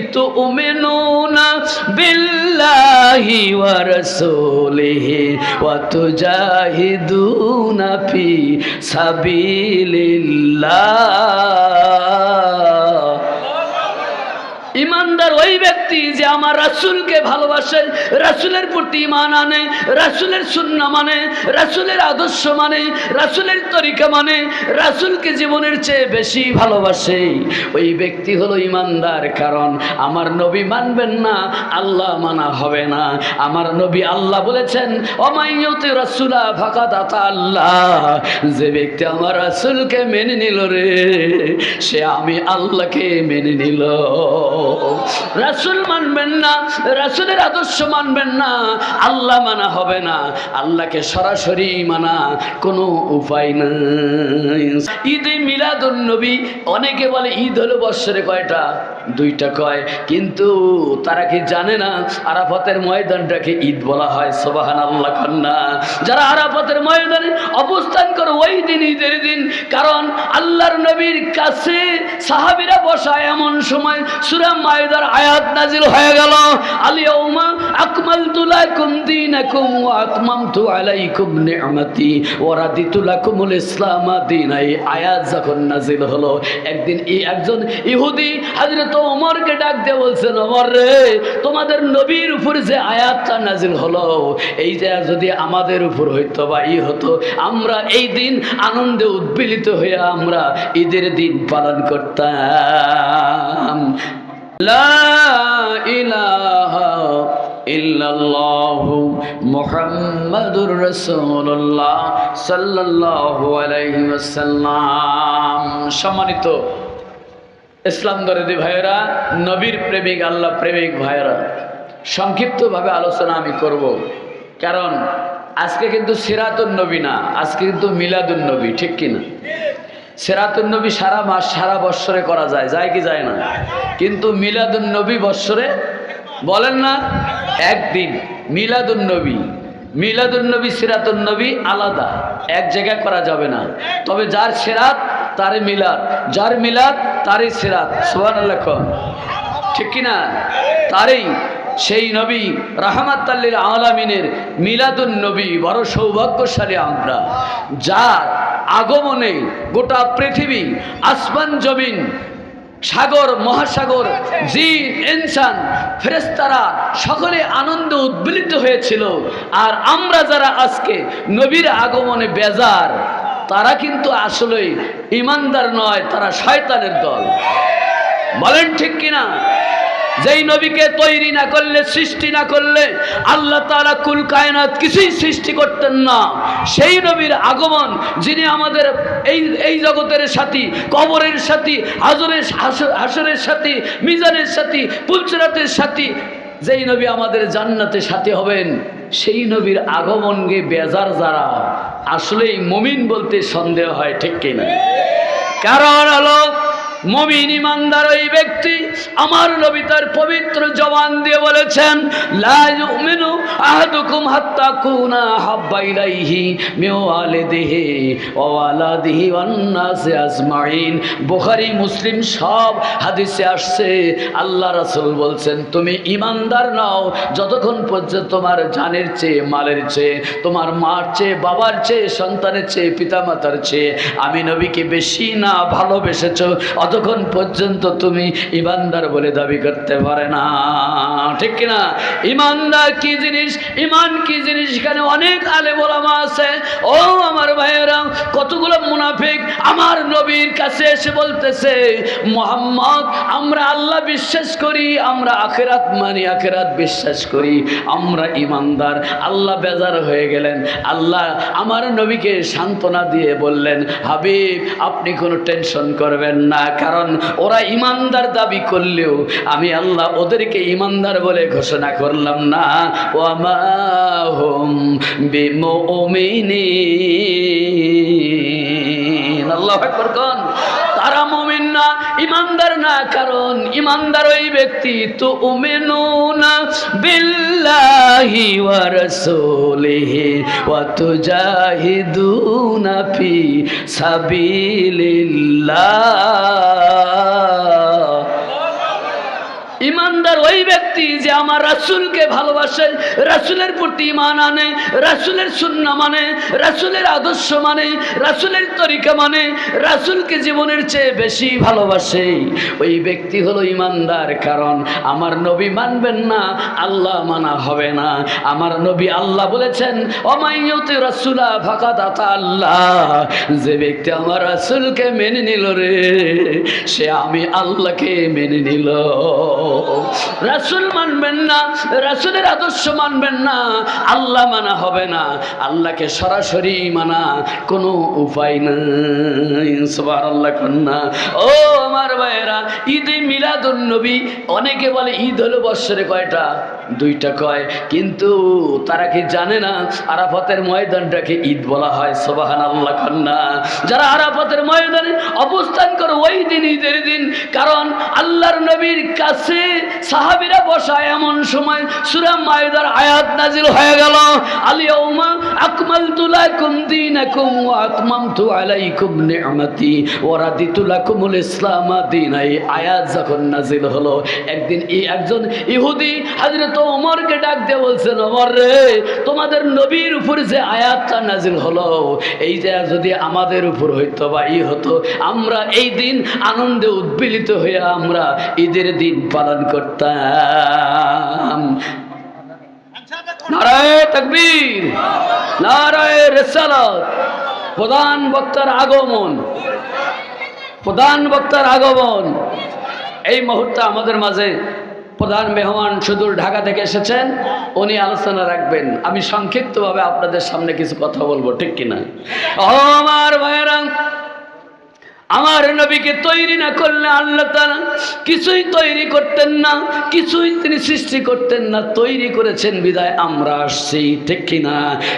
تؤمنون بالله ورسوله وتجاهدون في سبيل الله ইমানদার ওই ব্যক্তি যে আমার রাসূলকে ভালোবাসে, রাসুলের প্রতি ইমান আনে, রাসুলের সুন্নাহ মানে রাসুলের আদর্শ মানে রাসুলের তরিকা মানে রাসুলকে জীবনের চেয়ে বেশি ভালোবাসে। ওই ব্যক্তি হলো ইমানদার, কারণ আমার নবী মানবেন না, আল্লাহ মানা হবে না। আমার নবী আল্লাহ বলেছেন অমাইয়তে রাসূলা ফাকাত আতা আল্লাহ। যে ব্যক্তি আমার রাসূলকে মেনে নিল রে, সে আমি আল্লাহকে মেনে নিল। রাসূল মানবেন না, রাসূলের আদর্শ মানবেন না, আল্লাহ মানা হবে না, আল্লাহকে সরাসরি মানা কোনো উপায় নাই। ঈদে মিলাদুন নবী, অনেকে বলে ঈদ হলো বৎসরে কয়টা? দুইটা কয়। কিন্তু তারা কি জানে না, আরাফাতের ময়দানটাকে ঈদ বলা হয় সোবাহান আল্লাহ কন্যা। যারা আরাফাতের ময়দানে অবস্থান করে ওই দিন, ঈদের দিন, কারণ আল্লাহর নবীর কাছে সাহাবিরা বসা এমন সময় সুরা মায়দার আয়াত নাজিল হয়ে গেল। ইসলাম এই আয়াত যখন নাজিল হলো, একদিন এই একজন ইহুদি ওমরকে ডাক দিয়ে রে, তোমাদের নবীর উপর যে আয়াতটা নাজিল হলো, এই যে যদি আমাদের উপর হইতো বা ই হতো, আমরা এই দিন আনন্দে উদ্বেলিত হয়ে আমরা ঈদের দিন পালন করতাম। মুহাম্মাদুর সম্মানিত ইসলাম দরদি ভাইয়েরা, নবীর প্রেমিক, আল্লাহ প্রেমিক ভাইয়েরা, সংক্ষিপ্তভাবে আলোচনা আমি করব। কারণ আজকে কিন্তু সিরাতুন নবী না, আজকে কিন্তু মিলাদুন নবী, ঠিক কিনা? সেরাতুন নবী সারা মাস, সারা বৎসরে করা যায়। যায় কি যায় না? কিন্তু মিলাদুন নবী বৎসরে বলেন না, একদিন। মিলাদুন নবী। মিলাদুন নবী, সিরাতুন নবী আলাদা। এক জায়গায় করা যাবে না। তবে যার সেরাত তারে মিলাদ। যার মিলাদ, তারই সিরাত। সোহান আল্লাহ ঠিক কিনা? তারই। সেই নবী রাহমাতাল্লিল আলামিনের মিলাদুন নবী, বড় সৌভাগ্যশালী আমরা। যার আগমনে গোটা পৃথিবী আসমান, জমিন, সাগর, মহাসাগর, জিন, ইনসান ফেরেস্তারা সকলে আনন্দ উদ্বেলিত হয়েছিল। আর আমরা যারা আজকে নবীর আগমনে বেজার, তারা কিন্তু আসলেই ইমানদার নয়, তারা শয়তানের দল। বলেন ঠিক কিনা? যেই নবীকে তৈরি না করলে, সৃষ্টি না করলে, আল্লাহ তারা কুল কায়নাত কিছুই সৃষ্টি করতেন না। সেই নবীর আগমন, যিনি আমাদের এই এই জগতের সাথী, কবরের সাথী, হাজরের, হাসর- হাসরের সাথী, মিজানের সাথী, পুলচরাতের সাথী, যেই নবী আমাদের জান্নাতে সাথী হবেন, সেই নবীর আগমনকে বেজার যারা, আসলেই মমিন বলতে সন্দেহ হয়, ঠিক কিনা? কারণ হলো মমিন ইমানদার ওই ব্যক্তি আমার নবী তার পবিত্র জবান দিয়ে বলেছেন, লা ইউমিনু আহাদুকুম হাত্তা কুনা হাব্বা ইলাইহি মিন ওয়ালিদিহি ওয়া ওয়ালাদিহি ওয়ান নাসি আজমাইন। বুখারী, মুসলিম সব হাদিসে আসছে, আল্লাহ রাসূল বলছেন, তুমি ইমানদার নাও, যতক্ষণ পর্যন্ত তোমার জানের চেয়ে, মালের চেয়ে, তোমার মার চেয়ে, বাবার চেয়ে, সন্তানের চেয়ে, পিতামাতার চেয়ে, আমি নবীকে বেশি না ভালোবেসেছো অতক্ষণ পর্যন্ত তুমি ইমানদার বলে দাবি করতে পারে না। ঠিক কিনা? ইমানদার কি জিনিস? ইমান কি জিনিস? এখানে অনেক আলে বলামা আছে। ও আমার ভাইয়েরা, কতগুলো মুনাফিক আমার নবীর কাছে এসে বলতেছে, মোহাম্মদ, আমরা আল্লাহ বিশ্বাস করি, আমরা আখেরাত মানি, আখেরাত বিশ্বাস করি। আমরা ইমানদার। আল্লাহ বেজার হয়ে গেলেন। আল্লাহ আমার নবীকে সান্ত্বনা দিয়ে বললেন, হাবিব, আপনি কোনো টেনশন করবেন না। কারণ ওরা ইমানদার দাবি করলেও আমি আল্লাহ ওদেরকে ইমানদার বলে ঘোষণা করলাম না। ও আমাহম বিমুমিনিন। আল্লাহ কোন? তারা মুমিন না, ইমানদার না, কারণ ইমানদার ওই ব্যক্তি তো উমিনুনা বিল্লাহি ওয়া রাসূলিহি ওয়া তুজাহিদুনা ফি সাবিলিল্লাহ। ইমানদার ওই ব্যক্তি যে আমার রাসুলকে ভালোবাসে, রাসুলের প্রতি ইমান আনে, রাসুলের সুন্না মানে রাসুলের আদর্শ মানে রাসুলের তরিকা মানে রাসুলকে জীবনের চেয়ে বেশি ভালোবাসে। ওই ব্যক্তি হলো ইমানদার, কারণ আমার নবী মানবেন না, আল্লাহ মানা হবে না। আমার নবী আল্লাহ বলেছেন অমাইয়তে রাসূলা ফাকাত দাতা আল্লাহ। যে ব্যক্তি আমার রাসুলকে মেনে নিল রে, সে আমি আল্লাহকে মেনে নিল। রাসূল মানবেন না, রাসূলের আদর্শ মানবেন না, আল্লাহ মানা হবে না, আল্লাহকে সরাসরি মানা কোনো উপায় নাই। সুবহানাল্লাহ, কন্যা। ও আমার ভাইয়েরা, ঈদে মিলাদুন নবী, অনেকে বলে ঈদ হলো বৎসরে কয়টা? দুইটা কয়। কিন্তু তারা কি জানে না, আরাফাতের ময়দানটাকে ঈদ বলা হয়? সোবাহান আল্লাহ কন্যা। যারা আরাফতের ময়দানে অবস্থান করে ওই দিন ঈদের দিন। কারণ আল্লাহর নবীর কাছে সাহাবিরা এমন সময় মায়দার আয়াত নাজিল হয়ে গেল। আকমালতু লাকুম দীনাকুম ওয়া আতমামতু আলাইকুম নি'মাতি ওয়া রাদিতু লাকুমুল ইসলাম দীনা। এই আয়াত যখন নাজিল হলো, একদিন এই একজন ইহুদি হযরত ওমরকে ডাক দিয়ে বলছেন, ওমর রে, তোমাদের নবীর উপর যে আয়াতটা নাজিল হলো, এই যে যদি আমাদের উপর হইতো বা ই হতো, আমরা এই দিন আনন্দে উদ্বেলিত হয়ে আমরা ঈদের দিন পালন করতাম। নারায় তকবীর, নারায় প্রধান বক্তার আগমন, প্রধান বক্তার আগমন। এই মুহূর্তে আমাদের মাঝে প্রধান মেহমান সুদূর ঢাকা থেকে এসেছেন, উনি আলোচনা রাখবেন। আমি সংক্ষিপ্তভাবে আপনাদের সামনে কিছু কথা বলব, ঠিক কিনা? আমার ভাইয়েরা আমার নবীকে তৈরি না করলে আল্লাহ তাআলা কিছুই তৈরি করতেন না, কিছুই তিনি সৃষ্টি করতেন না, তৈরি করেছেন বিদায়, আমরা আসছি, ঠিক কিনা?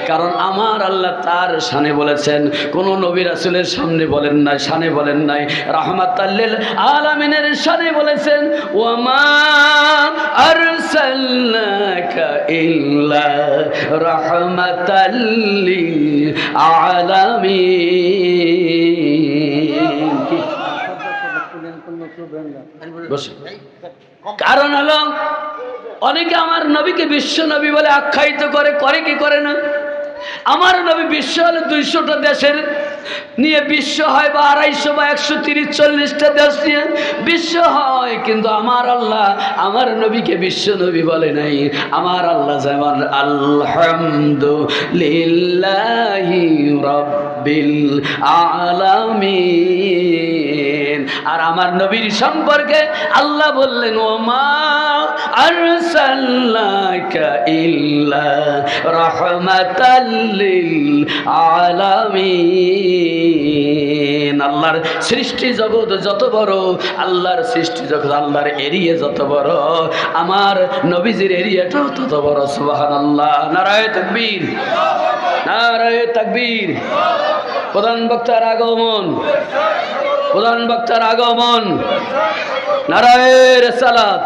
কারণ আমার আল্লাহ তার সানে বলেছেন, কোন নবী রাসূলের সামনে বলেন নাই সানে বলেন নাই, রাহমাতাল্লিল আলামিনের সানে বলেছেন, ওয়ামা রাহমাতাল্লিল আলামিন কি? কারণ হলো, অনেকে আমার নবীকে বিশ্ব নবী বলে আখ্যায়িত করে করে কি করে না? আমার নবী বিশ্ব হলে দুইশোটা দেশের নিয়ে বিশ্ব হয় বা আড়াইশো বা একশো তিরিশ, চল্লিশটা দেশ নিয়ে বিশ্ব হয়। কিন্তু আমার আল্লাহ, আমার নবীকে বিশ্ব নবী বলে নাই। আমার আল্লাহ যেমন, আলহামদুলিল্লাহি রব্বিল আলামিন। আর আমার নবীর সম্পর্কে আল্লাহ বললেন ও মা আরসালনাকা ইল্লা রাহমাতাল লিল আলামিন আল্লাহর সৃষ্টি জগৎ যত বড়, আল্লাহর সৃষ্টি জগৎ আল্লাহর এরিয়া যত বড়, আমার নবীজির এরিয়াটাও তত বড়, সুবহানাল্লাহ। নারায়ে তাকবীর নারায়ে তাকবীর। প্রধান বক্তার আগমন, প্রধান বক্তার আগমন। নারায়ের সালাত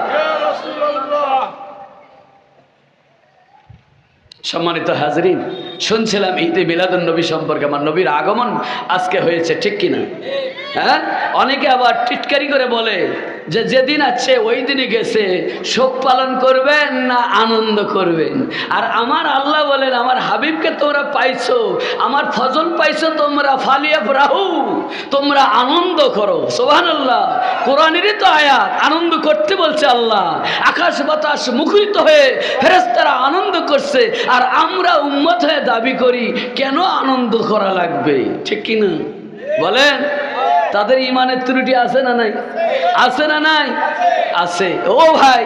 সম্মানিত হাজরিন, শুনছিলাম ঈদে মিলাদুল নবী সম্পর্কে, আমার নবীর আগমন আজকে হয়েছে ঠিক কিনা? হ্যাঁ? অনেকে আবার টিটকারি করে বলে যে যেদিন আছে, ওই দিনই গেছে। শোক পালন করবেন না আনন্দ করবেন? আর আমার আল্লাহ বলেন, আমার হাবিবকে তোমরা পাইছো, আমার ফজল পাইছো, তোমরা ফালিয়া রাহু, তোমরা আনন্দ করো। সোহান আল্লাহ কোরআনেরই তো আয়াত, আনন্দ করতে বলছে আল্লাহ। আকাশ বাতাস মুখরিত হয়ে ফেরেস্তারা আনন্দ করছে, আর আমরা উম্মত হয়ে দাবি করি, কেন আনন্দ করা লাগবে? ঠিক কিনা? বলেন। তাদের ইমানের ত্রুটি আছে না নাই? আছে না নাই? আছে। ও ভাই,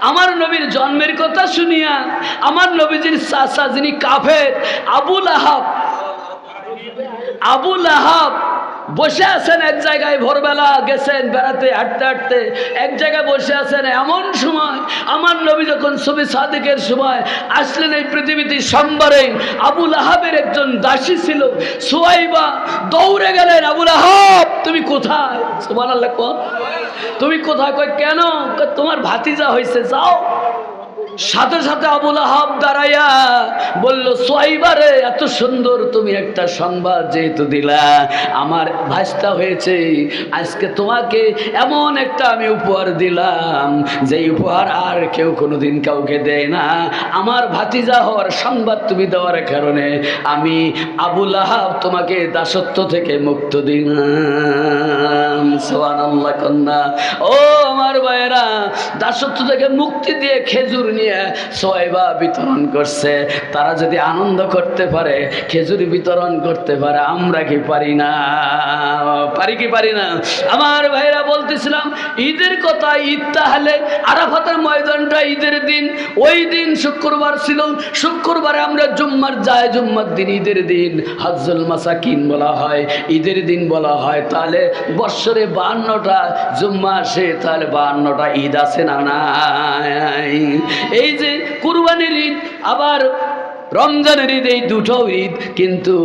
আমার নবীর জন্মের কথা শুনিয়া, আমার নবীজির চাষা যিনি কাফের, আবুল আহাব আবুল আহাব বসে আছেন এক জায়গায় ভোরবেলা, গেছেন বেড়াতে, হাঁটতে হাঁটতে। এক জায়গায় বসে আছেন এমন সময়, আমার নবী যখন ছবি সাদিকের সময় আসলেন এই পৃথিবীতে সোমবারে, আবুল আহাবের একজন দাসী ছিল, সোয়াইবা, দৌড়ে গেলেন, আবুল আহাব, তুমি কোথায়? সুমান আল্লাহ তুমি কোথায়? কয়, কেন? তোমার ভাতিজা হয়েছে যাও। সাথে সাথে আবুল আহাব দাঁড়াইয়া বলল সোয়াইবারে এত সুন্দর তুমি একটা সংবাদ যেহেতু দিলা, আমার ভাস্তা হয়েছে, আজকে তোমাকে এমন একটা আমি উপহার দিলাম যে উপহার আর কেউ কোনোদিন কাউকে দেয় না। আমার ভাতিজা হওয়ার সংবাদ তুমি দেওয়ার কারণে আমি আবুল আহাব তোমাকে দাসত্ব থেকে মুক্ত দিলাম। সোয়ান কন্যা। ও আমার ভাইয়েরা, দাসত্ব থেকে মুক্তি দিয়ে খেজুর নিয়ে সোয়াইবা বিতরণ করছে। তারা যদি আনন্দ করতে পারে, খেজুর বিতরণ করতে পারে, আমরা কি পারি না? পারি কি পারি না? আমার ভাইরা বলতেছিলাম, ঈদের কথা ঈদ তাহলে আরাফাতের ময়দানটা ঈদের দিন, ওই দিন শুক্রবার ছিল। শুক্রবারে আমরা জুম্মার যায়, জুম্মার দিন ঈদের দিন। হজুল মাসাকিন বলা হয়, ঈদের দিন বলা হয়। তাহলে বৎসরে বাহান্নটা জুম্মা আসে, তাহলে বাহান্নটা ঈদ আছে না এই যে কুরবানির ঈদ, আবার রমজানের ঈদ, এই দুটো ঈদ, কিন্তু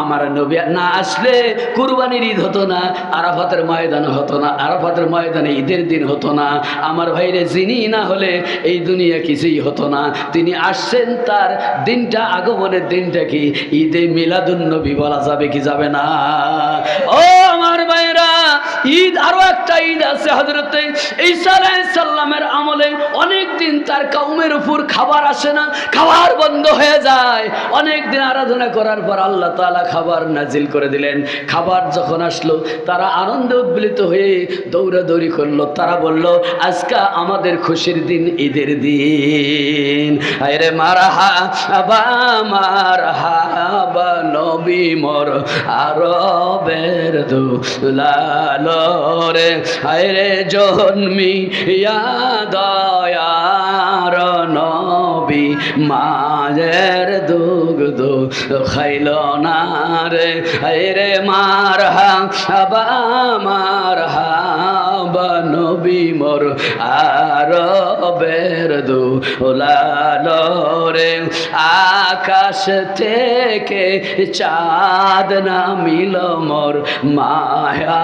আমার নবী না আসলে কুরবানির ঈদ হতো না, আরাফাতের ময়দান হতো না, আরাফাতের ময়দানে ঈদের দিন হতো না। আমার ভাইরে যিনি না হলে এই দুনিয়া কিছুই হতো না। তিনি আসছেন, তার দিনটা, আগমনের দিনটা কি? ঈদে মিলাদুন নবী বলা যাবে কি যাবে না? ও আমার ভাইরা ঈদ, আরও একটা ঈদ আছে হজরতে ঈসা সাল্লামের আমলে। অনেক দিন তার কাউমের উপর খাবার আসে না, খাবার বন্ধ হয়ে যায়। অনেক দিন আরাধনা করার পর আল্লাহ তাআলা খাবার নাজিল করে দিলেন। খাবার যখন আসলো, তারা আনন্দে উদ্বেলিত হয়ে দৌড়াদৌড়ি করল। তারা বলল, আজকে আমাদের খুশির দিন, ঈদের দিন। আরে মারা হা বা মারা হা বা নবী মর আরবের দুলালো। রে আরে জন্মি দয়ার নবী মায়ের দুগ্ধ খাইল না রে। আরে মার হাবা মার হাবা মর আর বের দু রে। আকাশ থেকে চাঁদ না মিল মোর মায়া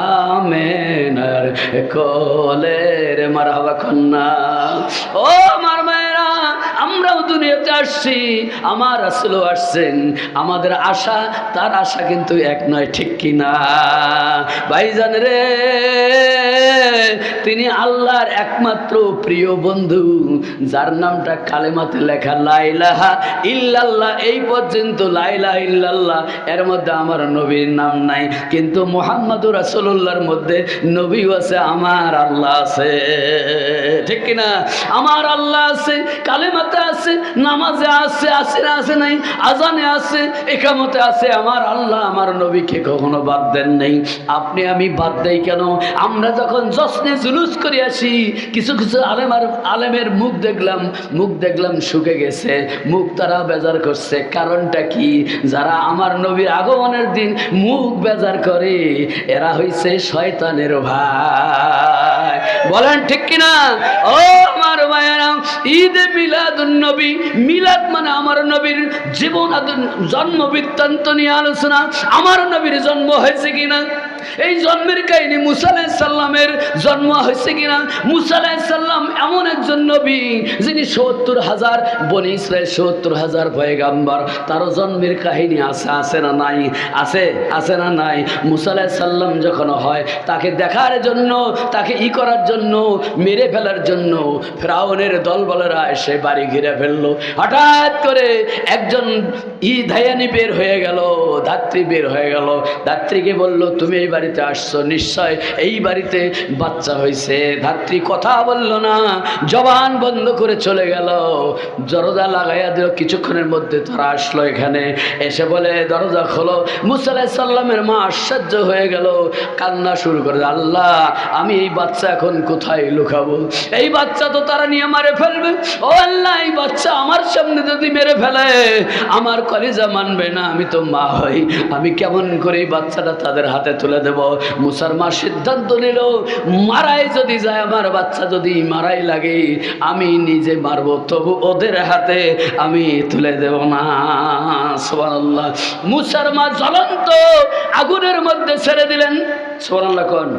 মেনার কোলের। মার হাবা কন্যা। ও মায়েরা আমরাও দুনিয়াতে আসছি, আমার আসলেও আসছেন। আমাদের আশা, তার আশা কিন্তু এক নয়, ঠিক কিনা ভাইজান রে, তিনি আল্লাহর একমাত্র প্রিয় বন্ধু, যার নামটা কালেমাতে লেখা লাইলাহা ইল্লাল্লাহ, এই পর্যন্ত লাইলা ইল্লাল্লাহ, এর মধ্যে আমার নবীর নাম নাই। কিন্তু মোহাম্মদুর রাসূলুল্লাহর মধ্যে নবীও আছে, আমার আল্লাহ আছে। ঠিক কিনা আমার আল্লাহ আছে, কালেমাতে আছে, নামাজে আছে আছে না আছে নাই, আজানে আছে, একামতে আছে। আমার আল্লাহ, আমার নবীকে কখনো বাদ দেন নেই। আপনি আমি বাদ দেই কেন? আমরা যখন জশ্নে জুলুস করে আসি, কিছু কিছু আলেমার, আলেমের মুখ দেখলাম মুখ দেখলাম শুকে গেছে, মুখ তারা বেজার করছে। কারণটা কি? যারা আমার নবীর আগমনের দিন মুখ বেজার করে, এরা হইছে শয়তানের ভাই। বলেন ঠিক কিনা? ও আমার ভাইয়ারাম ঈদ মিলাদুন নবী, মিলাদ মানে আমার নবীর জীবন জন্ম বৃত্তান্ত নিয়ে আলোচনা। আমার নবীর জন্ম হয়েছে কিনা? এই জন্মের কাহিনী মুসা সাল্লামের জন্ম হয়েছে কিনা? মুসা সাল্লাম এমন একজন নবী যিনি সত্তর হাজার বনি ইসরায়েল সত্তর হাজার পয়গাম্বার। তারও জন্মের কাহিনী আছে আছে না নাই? আছে আছে না নাই? মুসা সাল্লাম যখন হয়, তাকে দেখার জন্য, তাকে ই করার জন্য, মেরে ফেলার জন্য ফ্রাউনের দলবলেরা এসে বাড়ি ঘিরে ফেলল। হঠাৎ করে একজন ই ধায়ানি বের হয়ে গেল, ধাত্রী বের হয়ে গেল। ধাত্রীকে বলল, তুমি এই বাড়িতে আসছো? নিশ্চয় এই বাড়িতে বাচ্চা হয়েছে ধাত্রী কথা বলল না। জবান বন্ধ করে চলে গেল। দরজা লাগাইয়া দিল। কিছুক্ষণের মধ্যে তারা আসলো এখানে। এসে বলে, দরজা খোলো। মুসাল্লাহ সাল্লামের মা আশ্চর্য হয়ে গেল। কান্না শুরু করে আল্লাহ, আমি এই বাচ্চা এখন কোথায় লুকাবো? এই বাচ্চা তো তারা নিয়ে মারে ফেলবে। ও আল্লাহ, এই বাচ্চা আমার সামনে যদি মেরে ফেলে, আমার কলিজা মানবে না। আমি তো মা হই। আমি কেমন করে এই বাচ্চাটা তাদের হাতে তুলে দেব। মুসার মা সিদ্ধান্ত নিল, মারাই যদি যায়, আমার বাচ্চা যদি মারাই লাগে, আমি নিজে মারব, তবু ওদের হাতে আমি তুলে দেব না। সোবাল্লাহ মুসার মা জ্বলন্ত আগুনের মধ্যে ছেড়ে দিলেন। সোমান্লা কোন।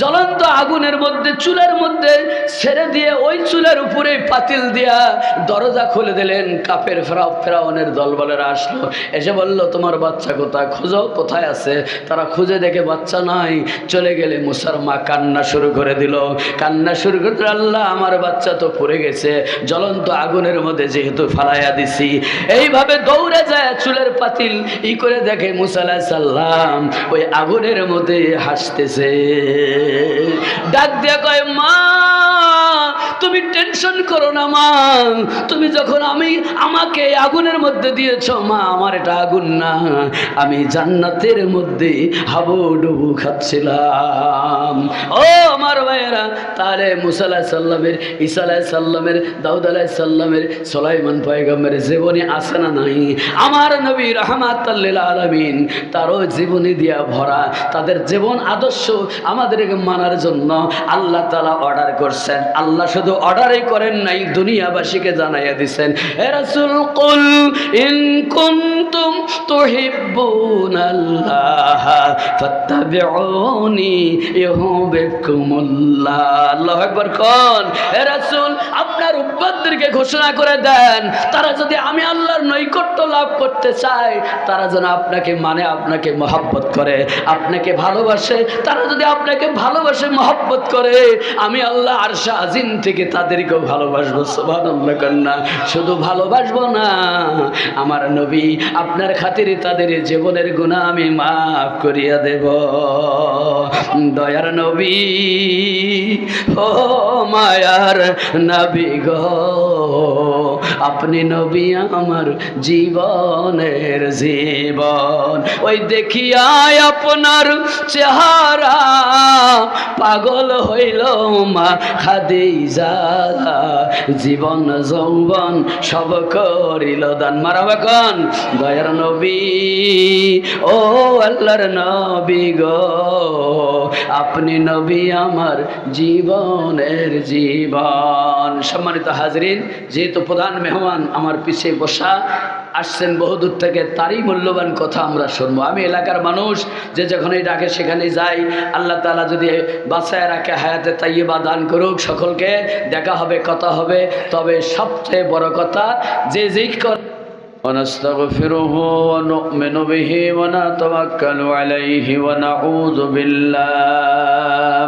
জ্বলন্ত আগুনের মধ্যে, চুলের মধ্যে ছেড়ে দিয়ে ওই চুলের উপরে পাতিল দিয়া দরজা খুলে দিলেন। কাপের ফেরাও, ফেরাউনের দলবলেরা আসলো। এসে বলল, তোমার বাচ্চা কোথায়? খোঁজো, কোথায় আছে? তারা খুঁজে দেখে বাচ্চা নাই। চলে গেলে মুসার মা কান্না শুরু করে দিল। কান্না শুরু করে আল্লাহ, আমার বাচ্চা তো পড়ে গেছে। জ্বলন্ত আগুনের মধ্যে যেহেতু ফালাইয়া দিছি। এইভাবে দৌড়ে যায় চুলের পাতিল। ই করে দেখে মুসাল্লাহ সাল্লাম ওই আগুনের মধ্যে হাসতেছে। ডাক দিয়া কয়, মা, তুমি টেনশন করো না, মা। তুমি যখন আমি, আমাকে আগুনের মধ্যে দিয়েছ, মা, আমার এটা আগুন না। আমি জান্নাতের মধ্যে হাবুডুবু খাচ্ছিলাম। ও আমার ভাইয়েরা, তাহলে মুসাল্লাহ সাল্লামের ঈসা আলাহ সাল্লামের দাউদ আলাহ সাল্লামের সোলাইমান পয়গমের জীবনী আছে না নাই? আমার নবী রহমাত আলমিন তারও জীবনী দিয়া ভরা, তাদের জীবন আদর্শ আমাদেরকে মানার জন্য আল্লাহ তালা অর্ডার করছেন। আল্লাহ শুধু অর্ডারই করেন নাই, দুনিয়াবাসীকে জানাইয়া দিছেন। হে রাসূল, কুল ইন ফাত্তাবিউনি ইউহিব্বুকুমুল্লাহ। আল্লাহু আকবার, কোন? আপনার উম্মতদেরকে ঘোষণা করে দেন, তারা যদি আমি আল্লাহর নৈকট্য লাভ করতে চায় তারা যেন আপনাকে মানে আপনাকে মহাব্বত করে, আপনাকে ভালোবাসে, তারা যদি আপনাকে ভালোবাসে, মহব্বত করে। আমি আল্লাহ আরশা আজিম থেকে তাদেরকেও ভালোবাসবো সোভান আল্লাহ কন্যা। শুধু ভালোবাসবো না, আমার নবী আপনার খাতিরে তাদের জীবনের গুণা আমি মাফ করিয়া দেব। দয়ার নবী, ও মায়ার নবী গো, আপনি নবী আমার জীবনের জীবন। ওই দেখিয়াই আপনার চেহারা পাগল হইল মা খাদিজা। জীবন যৌবন সব করিল দান। মারাবে কন? দয়ার নবী। ও আল্লাহর নবী গো। আপনি নবী আমার জীবনের জীবন। সম্মানিত হাজরিন, যেহেতু প্রধান মেহমান আমার পিছিয়ে বসা আসছেন বহুদূর থেকে তারই মূল্যবান কথা আমরা শুনবো আমি এলাকার মানুষ যে যখনই ডাকে সেখানে যাই আল্লাহ তালা যদি বাসায় রাখে হায়াতে তাইয়েবা দান করুক সকলকে দেখা হবে কথা হবে তবে সবচেয়ে বড় কথা যে যেই কর ونستغفره ونؤمن به ونتوكل عليه ونعوذ بالله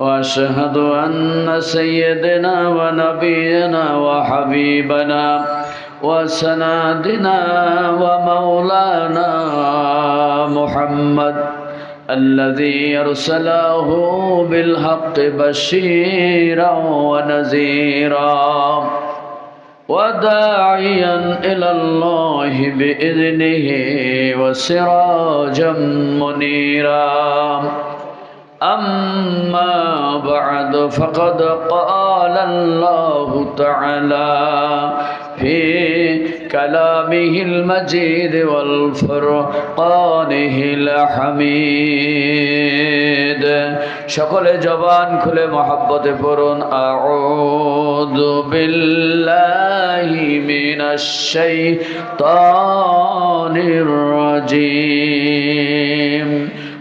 وأشهد أن سيدنا ونبينا وحبيبنا وسنادنا ومولانا محمد الذي أرسله بالحق بشيرا ونذيرا وداعيا إلى الله بإذنه وسراجا منيرا أما بعد فقد قال الله تعالى في كلامه المجيد والفرقانه الحميد সকলে জবান খুলে মহাব্বতে পড়ুন আউযু বিল্লাহি মিনাশ শাইতানির রাজিম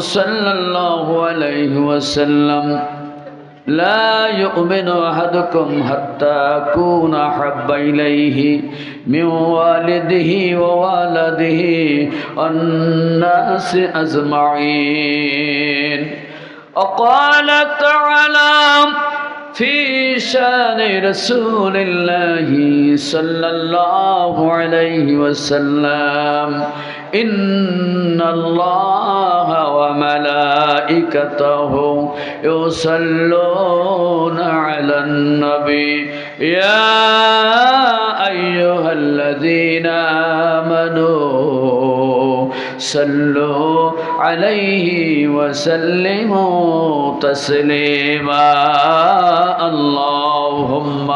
صلى الله عليه وسلم لا يؤمن أحدكم حتى أكون أحب إليه من والده ووالده والناس أجمعين وقال تعالى في شأن رسول الله صلى الله عليه وسلم. إن الله وملائكته يصلون على النبي. يا أيها الذين آمنوا صلوا عليه وسلموا تسليما اللهم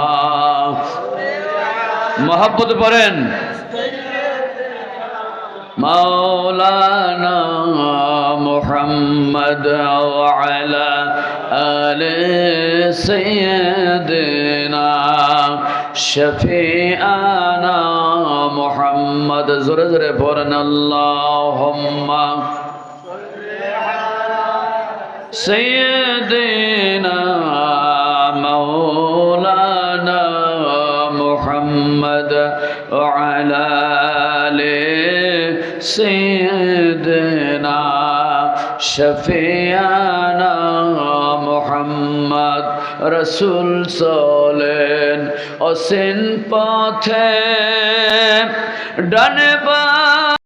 محبت পড়েন مولانا محمد وعلى آل سيدنا شفيعنا محمد زر زر فرن اللهم سيدنا مولانا محمد وعلى آل سيدنا شفيعنا محمد۔ রসুল চলেন অসীন পথে ডানে